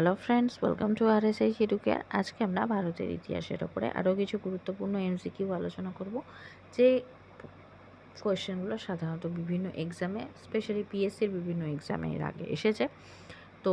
Hello friends welcome to R S H Educare আজকে আমরা ভারতের ইতিহাসের ওপরে আরও কিছু গুরুত্বপূর্ণ এমসিকিউ আলোচনা করব। যে কোয়েশ্চেনগুলো সাধারণত বিভিন্ন এক্সামে স্পেশালি পিএসসির বিভিন্ন এক্সামে এর আগে এসেছে। তো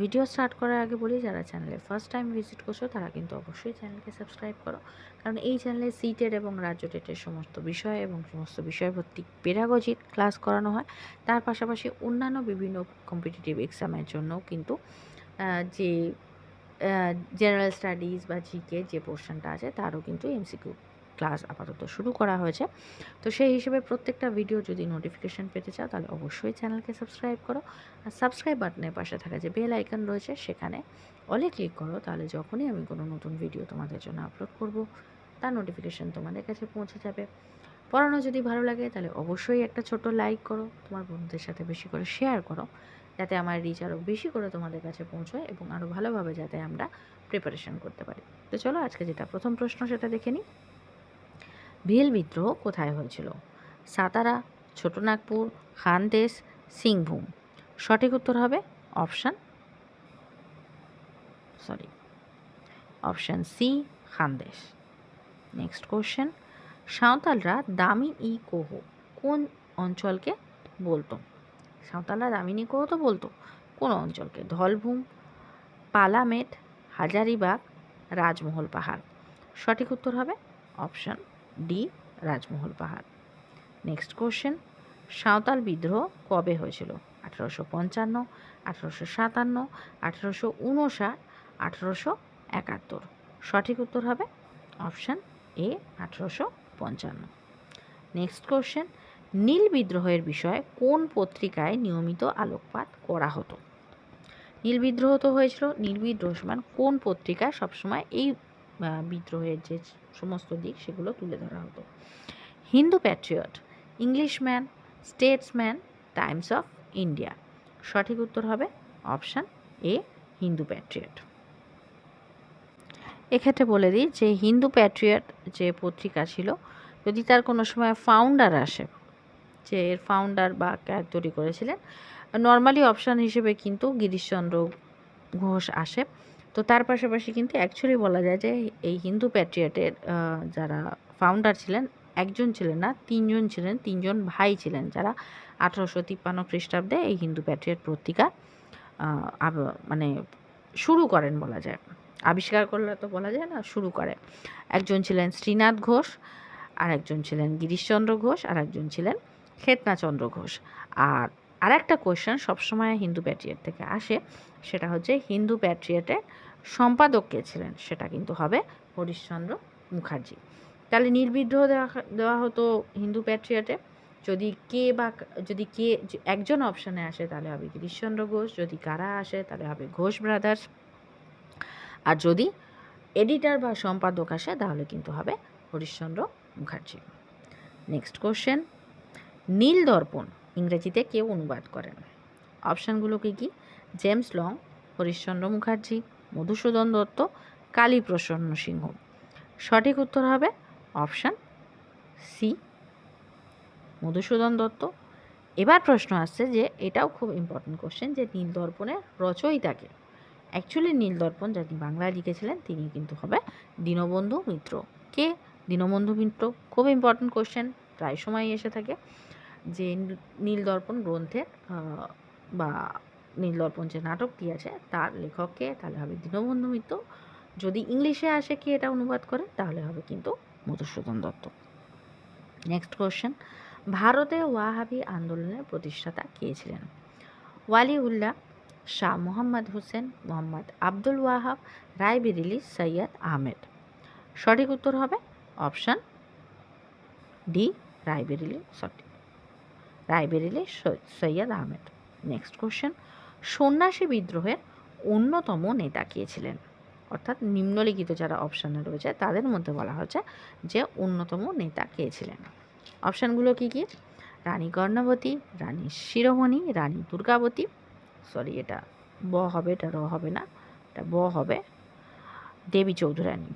ভিডিও স্টার্ট করার আগে বলি, যারা চ্যানেলে ফার্স্ট টাইম ভিজিট করছ, তারা কিন্তু অবশ্যই চ্যানেলকে সাবস্ক্রাইব করো। কারণ এই চ্যানেলে সিটের এবং রাজ্য টেটের সমস্ত বিষয় এবং সমস্ত বিষয়ভিত্তিক পেরাগজির ক্লাস করানো হয়। তার পাশাপাশি অন্যান্য বিভিন্ন কম্পিটিটিভ এক্সামের জন্যও কিন্তু যে জেনারেল স্টাডিজ বা জিকে যে পোর্শনটা আছে, তারও কিন্তু এমসিকিউ ক্লাস আপাতত শুরু করা হয়েছে। তো সেই হিসেবে প্রত্যেকটা ভিডিও যদি নোটিফিকেশান পেতে চাও, তাহলে অবশ্যই চ্যানেলকে সাবস্ক্রাইব করো। আর সাবস্ক্রাইব বাটনের পাশে থাকা যে বেল আইকন রয়েছে, সেখানে অলে ক্লিক করো, তাহলে যখনই আমি কোনো নতুন ভিডিও তোমাদের জন্য আপলোড করব, তার নোটিফিকেশান তোমাদের কাছে পৌঁছে যাবে। পড়ানো যদি ভালো লাগে, তাহলে অবশ্যই একটা ছোট লাইক করো, তোমার বন্ধুদের সাথে বেশি করে শেয়ার করো। যাতে আমার রিচ আরও বেশি করে তোমাদের কাছে পৌঁছয় এবং আরও ভালোভাবে যাতে আমরা প্রিপারেশন করতে পারি। তো চলো আজকে যেটা প্রথম প্রশ্ন সেটা দেখে নিই। ভিল বিদ্রোহ কোথায় হয়েছিল? সাতারা, ছোটনাগপুর, খানদেশ, সিংভূম। সঠিক উত্তর হবে option sorry, option C Khandesh. Next question সাঁওতালরা Damin i Koh কোন অঞ্চলকে বলতো? সাঁওতালরা দামিনী কোহ তো বলতো? কোন অঞ্চলকে? ধলভূম, পালামেট, হাজারিবাগ, রাজমহল পাহাড়। সঠিক উত্তর হবে অপশান ডি, রাজমহল পাহাড়। নেক্সট কোশ্চেন, সাঁওতাল বিদ্রোহ কবে হয়েছিল? আঠেরোশো পঞ্চান্ন, আঠেরোশো সাতান্ন, আঠেরোশো উনষাট, আঠেরোশো একাত্তর। সঠিক উত্তর হবে অপশান এ, আঠেরোশো পঞ্চান্ন। নেক্সট কোশ্চেন নীল বিদ্রোহের বিষয়ে কোন পত্রিকায় নিয়মিত আলোকপাত করা হতো? নীল বিদ্রোহ তো হয়েছিল, নীল বিদ্রোহ সমান কোন পত্রিকায় সবসময় এই বিদ্রোহের যে সমস্ত দিক সেগুলো তুলে ধরা হতো? Hindu Patriot, Englishman, Statesman, Times of India. সঠিক উত্তর হবে অপশান এ, হিন্দু প্যাট্রিয়ট। এক্ষেত্রে বলে দিই যে হিন্দু প্যাট্রিয়ট যে পত্রিকা ছিল, যদি তার কোনো সময় ফাউন্ডার আসে যে এর ফাউন্ডার বা ক্যার তৈরি করেছিলেন। নর্মালি অপশান হিসেবে কিন্তু গিরিশচন্দ্র ঘোষ আসে। তো তার পাশাপাশি কিন্তু অ্যাকচুয়ালি বলা যায় যে এই হিন্দু প্যাট্রিয়টের যারা ফাউন্ডার ছিলেন, একজন ছিলেন না, তিনজন ছিলেন, তিনজন ভাই ছিলেন যারা আঠারোশো তিপ্পান্ন খ্রিস্টাব্দে এই হিন্দু প্যাট্রিয়ট পত্রিকা মানে শুরু করেন বলা যায়। আবিষ্কার করলে তো বলা যায় না, শুরু করে। একজন ছিলেন শ্রীনাথ ঘোষ আর একজন ছিলেন গিরিশচন্দ্র ঘোষ আর একজন ছিলেন খেতনাচন্দ্র ঘোষ। আর আরেকটা কোয়েশ্চেন সবসময় হিন্দু প্যাট্রিয়ট থেকে আসে, সেটা হচ্ছে হিন্দু প্যাট্রিয়টের সম্পাদক কে ছিলেন? সেটা কিন্তু হবে হরিশ্চন্দ্র মুখার্জি। তাহলে নির্বিদ্রোহ দেওয়া দেওয়া হতো হিন্দু প্যাট্রিয়টে যদি কে বা যদি কে একজন অপশানে আসে তাহলে হবে গিরিশচন্দ্র ঘোষ। যদি কারা আসে তাহলে হবে ঘোষ ব্রাদার্স আর যদি এডিটার বা সম্পাদক আসে তাহলে কিন্তু হবে হরিশ্চন্দ্র মুখার্জি। নেক্সট কোশ্চেন নীল দর্পণ, ইংরেজিতে কেউ অনুবাদ করেন অপশানগুলো কি কি? James Long, Harishchandra Mukherjee, Madhusudan Dutta, Kaliprasanna Sinha. সঠিক উত্তর হবে অপশান সি, মধুসূদন দত্ত। এবার প্রশ্ন আসছে যে এটাও খুব ইম্পর্টেন্ট কোশ্চেন যে নীল দর্পণের রচয়িতাকে অ্যাকচুয়ালি নীল দর্পণ যাকে বাংলায় লিখেছিলেন, তিনি কিন্তু হবে দীনবন্ধু মিত্র। কে? দীনবন্ধু মিত্র, খুব ইম্পর্টেন্ট কোশ্চেন প্রায় সময় এসে থাকে। যে নীলদর্পণ নীল গ্রন্থের বা নীলদর্পণ যে নাটকটি আছে, তার লেখককে তাহলে হবে দীনবন্ধু মিত্র। যদি ইংলিশে আসে কি এটা অনুবাদ করে, তাহলে হবে কিন্তু মধুসূদন দত্ত। নেক্সট কোশ্চেন ভারতে ওয়াহাবি আন্দোলনের প্রতিষ্ঠাতা কে ছিলেন? ওয়ালিউল্লাহ, শাহ মোহাম্মদ হোসেন, মোহাম্মদ আব্দুল ওয়াহাব, রায়বেরিলি, সৈয়দ আহমেদ। সঠিক উত্তর হবে অপশান ডি, রায়বেরিলি, সঠিক। রায়বেরিলি সৈ- সৈয়দ আহমেদ। নেক্সট কোশ্চেন সন্ন্যাসী বিদ্রোহের অন্যতম নেতা কে ছিলেন? অর্থাৎ নিম্নলিখিত যারা অপশানে রয়েছে, তাদের মধ্যে বলা হচ্ছে যে অন্যতম নেতা কে ছিলেন। অপশানগুলো কি কি? রানী কর্ণবতী, রানী শিরোমণি, রানী দুর্গাবতী। সরি এটা ব হবে, এটা র হবে না, এটা ব হবে। দেবী চৌধুরানী।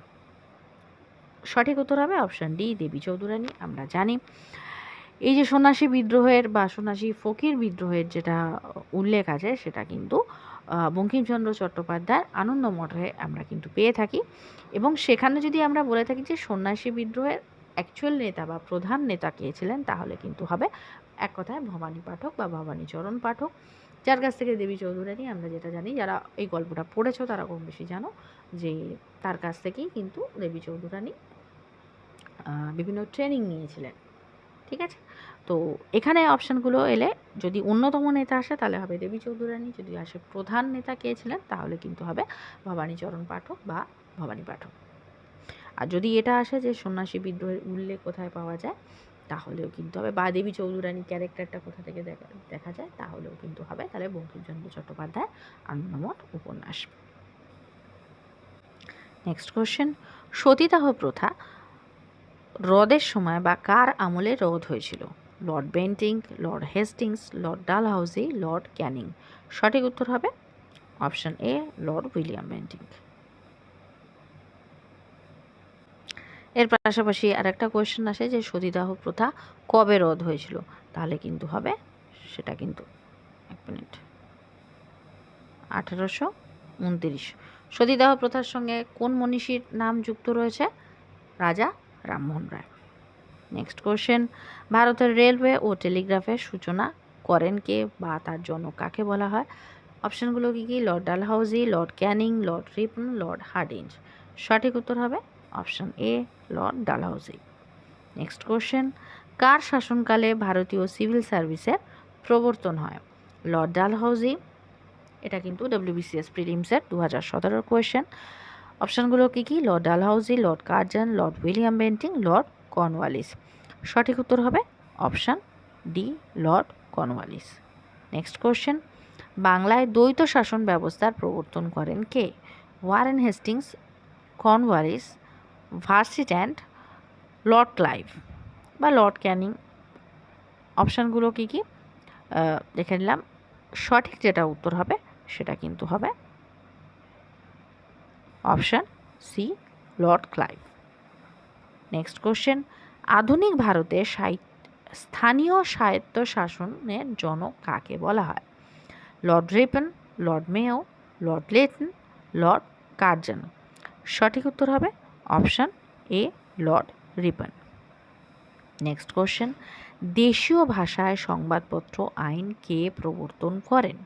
সঠিক উত্তর হবে অপশান ডি দেবী চৌধুরানী, আমরা জানি। এই যে সন্ন্যাসী বিদ্রোহের বা সন্ন্যাসী ফকির বিদ্রোহের যেটা উল্লেখ আছে, সেটা কিন্তু বঙ্কিমচন্দ্র চট্টোপাধ্যায়ের আনন্দ মঠে আমরা কিন্তু পেয়ে থাকি। এবং সেখানে যদি আমরা বলে থাকি যে সন্ন্যাসী বিদ্রোহের অ্যাকচুয়াল নেতা বা প্রধান নেতা কে ছিলেন, তাহলে কিন্তু হবে এক কথায় ভবানী পাঠক বা ভবানীচরণ পাঠক। যার কাছ থেকে দেবী চৌধুরানী, আমরা যেটা জানি, যারা এই গল্পটা পড়েছো, তারা কম বেশি জানো যে তার কাছ থেকেই কিন্তু দেবী চৌধুরানী বিভিন্ন ট্রেনিং নিয়েছিলেন। ঠিক আছে? তো এখানে অপশানগুলো এলে যদি অন্যতম নেতা আসে, তাহলে হবে দেবী চৌধুরানী। যদি আসে প্রধান নেতা কে ছিলেন, তাহলে কিন্তু হবে ভবানীচরণ পাঠক বা ভবানী পাঠক। আর যদি এটা আসে যে সন্ন্যাসী বিদ্রোহের উল্লেখ কোথায় পাওয়া যায়, তাহলেও কিন্তু হবে। বা দেবী চৌধুরানী ক্যারেক্টারটা কোথা থেকে দেখা দেখা যায়, তাহলেও কিন্তু হবে। তাহলে বঙ্কিমচন্দ্র চট্টোপাধ্যায় আনন্দমঠ উপন্যাস। নেক্সট কোশ্চেন সতীদাহ প্রথা রদের সময় বা কার আমলে রদ হয়েছিল? Lord Bentinck Lord Hastings, Lord Dalhousie Lord Canning. সঠিক উত্তর হবে option A, Lord William Bentinck এর পাশাপাশি আর একটা কোয়েশ্চেন আসে যে সতীদাহ প্রথা কবে রদ হয়েছিল? তাহলে কিন্তু হবে সেটা কিন্তু এক মিনিট। আঠেরোশো উনতিরিশ। সতীদাহ প্রথার সঙ্গে কোন মনীষীর নাম যুক্ত রয়েছে? রাজা রামমোহন রায়। নেক্সট কোশ্চেন ভারতের রেলওয়ে ও টেলিগ্রাফের সূচনা করেন কে বা তার জনক কাকে বলা হয়? অপশানগুলো কী কী? Lord Dalhousie Lord Canning Lord Ripon Lord Hardinge সঠিক উত্তর হবে option A Lord Dalhousie next question কার শাসনকালে ভারতীয় সিভিল সার্ভিসের প্রবর্তন হয়? লর্ড ডালহাউজি এটা কিন্তু ডব্লিউবিসিএস প্রিলিমসের দু হাজার সতেরোর কোয়েশ্চেন অপশানগুলো কী? কী Lord Dalhousie Lord Curzon, Lord William Bentinck, Lord Cornwallis. সঠিক উত্তর হবে option D, Lord Cornwallis. Next question. বাংলায় দ্বৈত শাসন ব্যবস্থার প্রবর্তন করেন কে? Warren Hastings, Cornwallis Vansittart Lord Clive বা লর্ড ক্যানিং। অপশানগুলো কী? কী দেখে নিলাম। সঠিক যেটা উত্তর হবে সেটা কিন্তু হবে option C, Lord Clive. Next question, আধুনিক ভারতে স্থানীয় স্বায়ত্ত শাসনের জনক কাকে বলা হয়? Lord Ripon, Lord Mayo Lord Lytton Lord Curzon. সঠিক উত্তর হবে option A, Lord Ripon. Next question, দেশীয় ভাষায় সংবাদপত্র আইন কে প্রবর্তন করেন?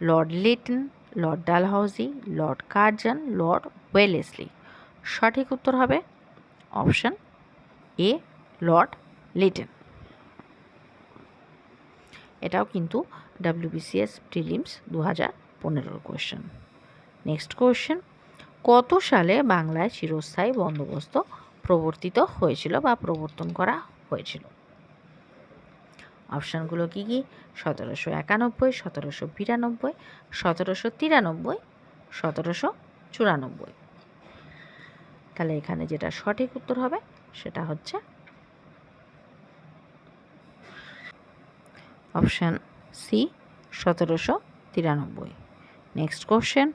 Lord Lytton Lord Dalhousie Lord Curzon Lord Wellesley সঠিক উত্তর হবে অপশন এ লর্ড লিটন এটাও কিন্তু ডাব্লিউবিসিএস প্রিলিমস দু হাজার পনেরোর কোয়েশ্চেন নেক্সট কোয়েশ্চেন কত সালে বাংলায় চিরস্থায়ী বন্দোবস্ত প্রবর্তিত হয়েছিল বা প্রবর্তন করা হয়েছিল? অপশানগুলো কী কী? সতেরোশো একানব্বই, সতেরোশো বিরানব্বই, সতেরোশো তিরানব্বই, সতেরোশো চুরানব্বই। তাহলে এখানে যেটা সঠিক উত্তর হবে সেটা হচ্ছে অপশান সি, সতেরোশো তিরানব্বই। নেক্সট কোশ্চেন,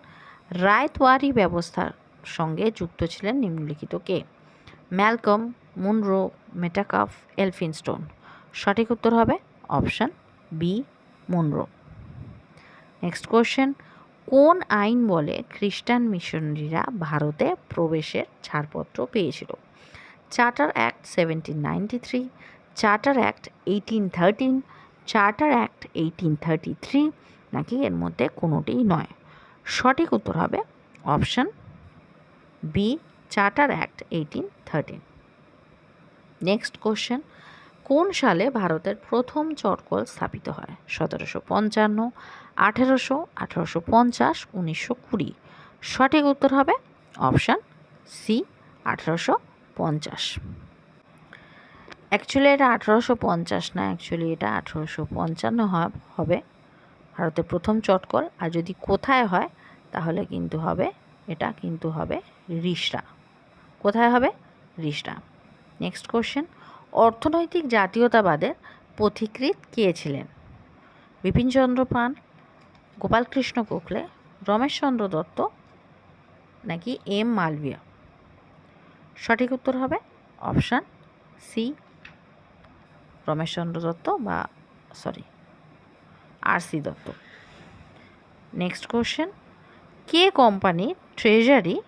রায়তওয়ারি ব্যবস্থার সঙ্গে যুক্ত ছিলেন নিম্নলিখিত কে? Malcolm, Munro, Metcalfe, Elphinstone. সঠিক উত্তর হবে option B, Munro. Next question কোন আইন বলে খ্রিস্টান মিশনারিরা ভারতে প্রবেশের ছাড়পত্র পেয়েছিল? Charter act seventeen ninety three charter act eighteen thirteen charter act eighteen thirty three নাকি এর মধ্যে কোনোটিই নয়? সঠিক উত্তর হবে option B charter act eighteen thirteen next question কোন সালে ভারতের প্রথম চটকল স্থাপিত হয়? সতেরোশো পঞ্চান্ন, আঠেরোশো আঠেরোশো পঞ্চাশ, উনিশশো কুড়ি। সঠিক উত্তর হবে অপশান সি, আঠেরোশো পঞ্চাশ। অ্যাকচুয়ালি এটা আঠেরোশো পঞ্চাশ না, অ্যাকচুয়ালি এটা আঠেরোশো পঞ্চান্ন হবে ভারতের প্রথম চটকল আর যদি কোথায় হয়, তাহলে কিন্তু হবে, এটা কিন্তু হবে রিসরা। কোথায় হবে? রিসরা। নেক্সট কোশ্চেন অর্থনৈতিক জাতীয়তাবাদের পথিকৃৎ কে ছিলেন? বিপিনচন্দ্র পান, গোপালকৃষ্ণ গোখলে, রমেশচন্দ্র দত্ত নাকি এম মালবিয়া সঠিক উত্তর হবে অপশান সি, রমেশচন্দ্র দত্ত বা sorry, R C Dutta. Next question, কে কোম্পানি ট্রেজারি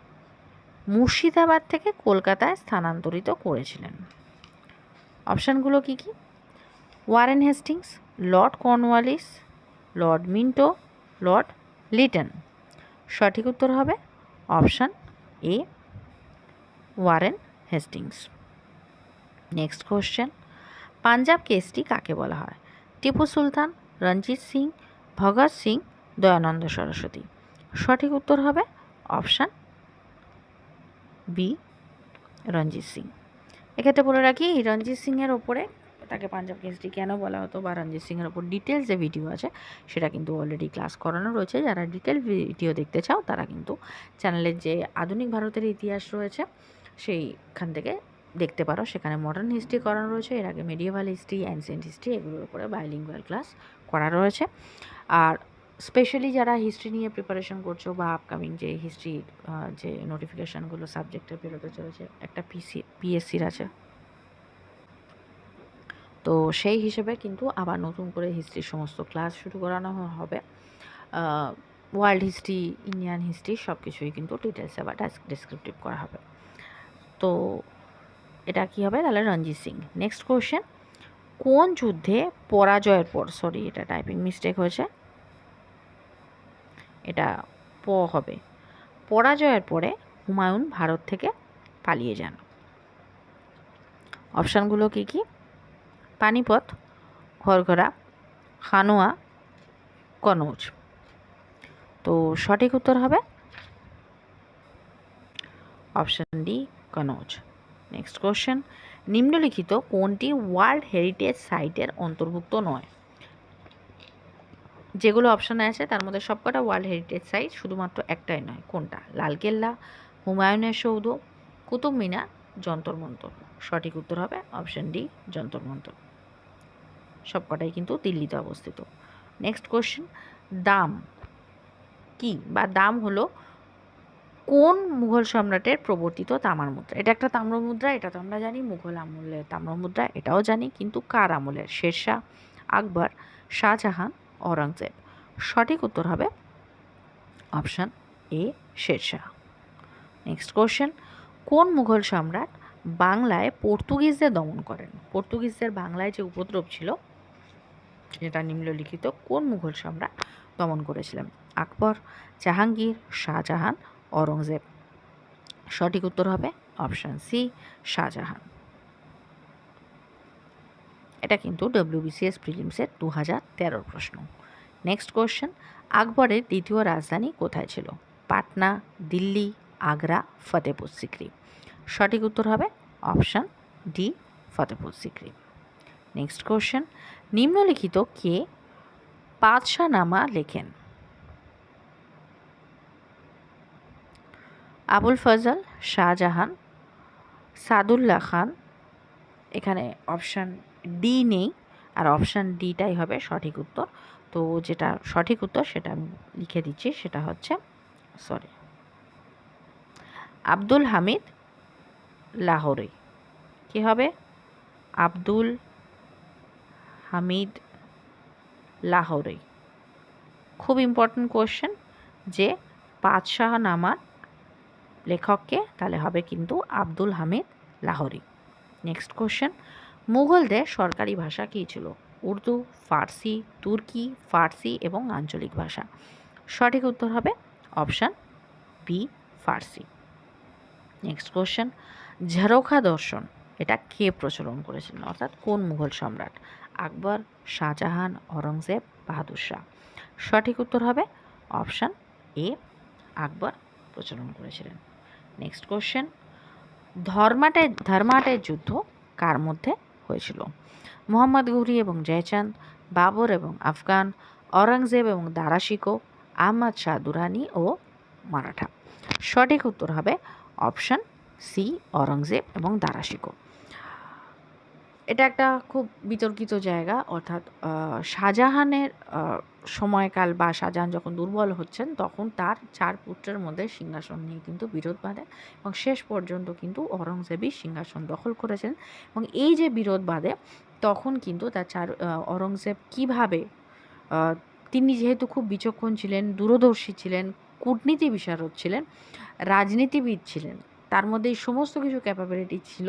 মুর্শিদাবাদ থেকে কলকাতায় স্থানান্তরিত করেছিলেন? অপশানগুলো কি কি? Warren Hastings, Lord Cornwallis, Lord Minto, Lord Lytton. সঠিক উত্তর হবে option A, Warren Hastings. Next question, Punjab কেসটি কাকে বলা হয়? টিপু সুলতান, রঞ্জিত সিং, ভগৎ সিং, দয়ানন্দ সরস্বতী। সঠিক উত্তর হবে অপশান বি, রঞ্জিত সিং। এক্ষেত্রে বলে রাখি, রঞ্জিত সিংয়ের ওপরে, তাকে পাঞ্জাব কেসটি কেন বলা হতো বা রঞ্জিত সিংয়ের ওপর ডিটেলস যে ভিডিও আছে, সেটা কিন্তু অলরেডি ক্লাস করানো রয়েছে। যারা ডিটেল ভিডিও দেখতে চাও, তারা কিন্তু চ্যানেলের যে আধুনিক ভারতের ইতিহাস রয়েছে, সেইখান থেকে দেখতে পারো। সেখানে মডার্ন হিস্ট্রি করানো রয়েছে, এর আগে মেডিয়েভাল হিস্ট্রি অ্যানসেন্ট হিস্ট্রি এগুলোর উপরে বাইলিঙ্গুয়াল ক্লাস করা রয়েছে। আর স্পেশালি যারা হিস্ট্রি নিয়ে প্রিপারেশন করছ বা আপকামিং যে হিস্ট্রি যে নোটিফিকেশানগুলো সাবজেক্টে বেরোতে চলেছে, একটা পিসি পিএসসির আছে। তো সেই হিসেবে কিন্তু আবার নতুন করে হিস্ট্রির সমস্ত ক্লাস শুরু করানো হবে। ওয়ার্ল্ড হিস্ট্রি ইন্ডিয়ান হিস্ট্রি সব কিছুই কিন্তু ডিটেলসে আবার ডিসক্রিপটিভ করা হবে। তো এটা কি হবে? তাহলে রঞ্জিত সিং। নেক্সট কোয়েশ্চেন কোন যুদ্ধে পরাজয়ের পর সরি এটা টাইপিং মিস্টেক হয়েছে এটা প হবে। পরাজয়ের পরে হুমায়ুন ভারত থেকে পালিয়ে যান। অপশানগুলো কি কি? পানিপথ, ঘরঘরা, খানোয়া, কনৌজ। তো সঠিক উত্তর হবে? Option D, Kannauj. Next question. নিম্নলিখিত কোনটি ওয়ার্ল্ড হেরিটেজ সাইটের অন্তর্ভুক্ত নয়? যেগুলো অপশানে আছে, তার মধ্যে সবকটা ওয়ার্ল্ড হেরিটেজ সাইট শুধুমাত্র একটাই নয়, কোনটা? লালকেল্লা হুমায়ুনের সৌধ, কুতুব মিনার, যন্তর মন্তর। সঠিক উত্তর হবে অপশান ডি যন্তর মন্তর। সবকটাই কিন্তু দিল্লিতে অবস্থিত। নেক্সট কোশ্চেন দাম কি বা দাম হলো কোন মুঘল সম্রাটের প্রবর্তিত তামার মুদ্রা? এটা একটা তাম্র মুদ্রা, এটা তো আমরা জানি, মুঘল আমলের তাম্র মুদ্রা, এটাও জানি, কিন্তু কার আমলের? শেরশাহ, আকবর, শাহজাহান অরঙ্গজেব সঠিক উত্তর হবে option A, Sher Shah. Next question কোন মুঘল সম্রাট বাংলায় পর্তুগিজদের দমন করেন? পর্তুগিজদের বাংলায় যে উপদ্রব ছিল যেটা নিম্নলিখিত কোন মুঘল সম্রাট দমন করেছিলেন? আকবর, জাহাঙ্গীর, শাহজাহান অরঙ্গজেব সঠিক উত্তর হবে অপশান সি, শাহজাহান। এটা কিন্তু ডব্লিউবিসিএস প্রিলিমসের দু হাজার তেরোর প্রশ্ন। নেক্সট কোশ্চেন আকবরের দ্বিতীয় রাজধানী কোথায় ছিল? পাটনা, দিল্লি, আগ্রা ফতেপুর সিক্রি। সঠিক উত্তর হবে option D Fatehpur Sikri. Next question নিম্নলিখিত কে নামা লেখেন? আবুল ফজল, শাহজাহান, সাদুল্লাহ খান, এখানে অপশান ডি নেই আর অপশান ডিটাই হবে সঠিক উত্তর। তো যেটা সঠিক উত্তর সেটা আমি লিখে দিচ্ছি, সেটা হচ্ছে সরি আব্দুল হামিদ লাহোরে। কি হবে? আব্দুল হামিদ লাহোরে। খুব ইম্পর্ট্যান্ট কোয়েশ্চেন যে পাতশাহ নামার লেখককে তাহলে হবে কিন্তু আব্দুল হামিদ লাহোরি। নেক্সট কোশ্চেন মুঘলদের সরকারি ভাষা কী ছিল? উর্দু, ফার্সি, তুর্কি, ফার্সি এবং আঞ্চলিক ভাষা। সঠিক উত্তর হবে option B, Farsi. Next question. Jharokha Darshan, এটা কে প্রচলন করেছিলেন? অর্থাৎ কোন মুঘল সম্রাট? আকবর, শাহজাহান অরঙ্গজেব বাহাদুর শাহ। সঠিক উত্তর হবে অপশান এ, আকবর প্রচলন করেছিলেন। Next question. ধর্মাটায় ধর্মাটায় যুদ্ধ কার মধ্যে হয়েছিল। মোহাম্মদ ঘুরি এবং জয়চাঁদ, বাবর এবং আফগান অরঙ্গজেব এবং দারাশিকো, আহমদ শাহ দুরানি ও মারাঠা। সঠিক উত্তর হবে অপশন সি অরঙ্গজেব এবং দারাশিকো। এটা একটা খুব বিতর্কিত জায়গা, অর্থাৎ শাহজাহানের সময়কাল বা শাহজাহান যখন দুর্বল হচ্ছেন, তখন তার চার পুত্রের মধ্যে সিংহাসন নিয়ে কিন্তু বিরোধ বাঁধে এবং শেষ পর্যন্ত কিন্তু অরঙ্গজেবই সিংহাসন দখল করেছেন এবং এই যে বিরোধ বাঁধে, তখন কিন্তু তার চার অরঙ্গজেব কীভাবে তিনি যেহেতু খুব বিচক্ষণ ছিলেন, দূরদর্শী ছিলেন, কূটনীতি বিশারদ ছিলেন, রাজনীতিবিদ ছিলেন, তার মধ্যে সমস্ত কিছু ক্যাপাবিলিটি ছিল,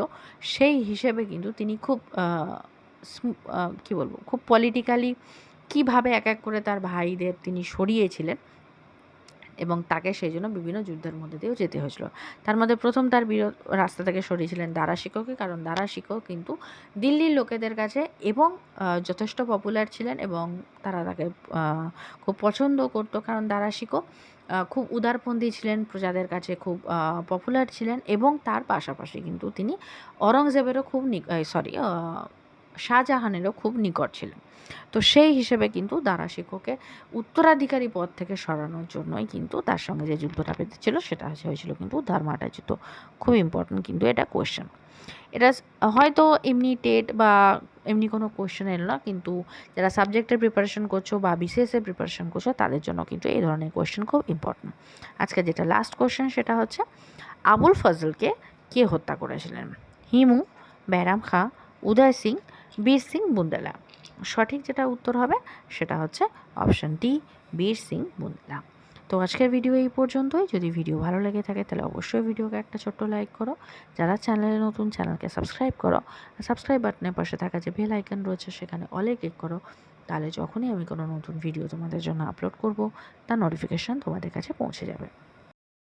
সেই হিসেবে কিন্তু তিনি খুব কী বলব, খুব পলিটিক্যালি কীভাবে এক এক করে তার ভাইদের তিনি সরিয়েছিলেন এবং তাকে সেই জন্য বিভিন্ন যুদ্ধের মধ্যে দিয়েও যেতে হয়েছিল। তার মধ্যে প্রথম তার বিরোধ রাস্তা থেকে সরিয়েছিলেন দারা শিকোকে কারণ দারা শিকো কিন্তু দিল্লির লোকেদের কাছে এবং যথেষ্ট পপুলার ছিলেন এবং তারা তাকে খুব পছন্দ করতো। কারণ দারা শিকো আহ, খুব উদারপন্থী ছিলেন প্রজাদের কাছে খুব পপুলার ছিলেন এবং তার পাশাপাশি কিন্তু তিনি অরঙ্গজেবেরও খুব সরি শাহজাহানেরও খুব নিকট ছিলেন তো সেই হিসেবে কিন্তু দারা শিকোকে উত্তরাধিকারী পদ থেকে সরানোর জন্যই কিন্তু তার সঙ্গে যে যুদ্ধটা পেতেছিল সেটা হচ্ছে- হয়েছিল কিন্তু ধর্মাটা যুদ্ধ খুব ইম্পর্টেন্ট কিন্তু এটা কোয়েশ্চেন এটা হয়তো এমনি টেট বা এমনি কোনো কোয়েশ্চেন এলো না, কিন্তু যারা সাবজেক্টের প্রিপারেশন করছ বা বিসিএসের প্রিপারেশন করছ, তাদের জন্য কিন্তু এই ধরনের কোয়েশ্চেন খুব ইম্পর্টেন্ট আজকে যেটা লাস্ট কোয়েশ্চেন সেটা হচ্ছে, আবুল ফজলকে কে হত্যা করেছিলেন? হিমু, ব্যারাম খাঁ, উদয় সিং বীর সিং বুন্দেলা। সঠিক যেটা উত্তর হবে সেটা হচ্ছে অপশান ডি বীর সিং বুন্দেলা। তো আজকের ভিডিও এই পর্যন্তই। যদি ভিডিও ভালো লেগে থাকে তাহলে অবশ্যই ভিডিওকে একটা ছোট্ট লাইক করো। যারা চ্যানেলে নতুন, চ্যানেলকে সাবস্ক্রাইব করো। সাবস্ক্রাইব বাটনের পাশে থাকা যে বেল আইকন রয়েছে সেখানে অলে ক্লিক করো। তাহলে যখনই আমি কোনো নতুন ভিডিও তোমাদের জন্য আপলোড করব, তার নোটিফিকেশান তোমাদের কাছে পৌঁছে যাবে।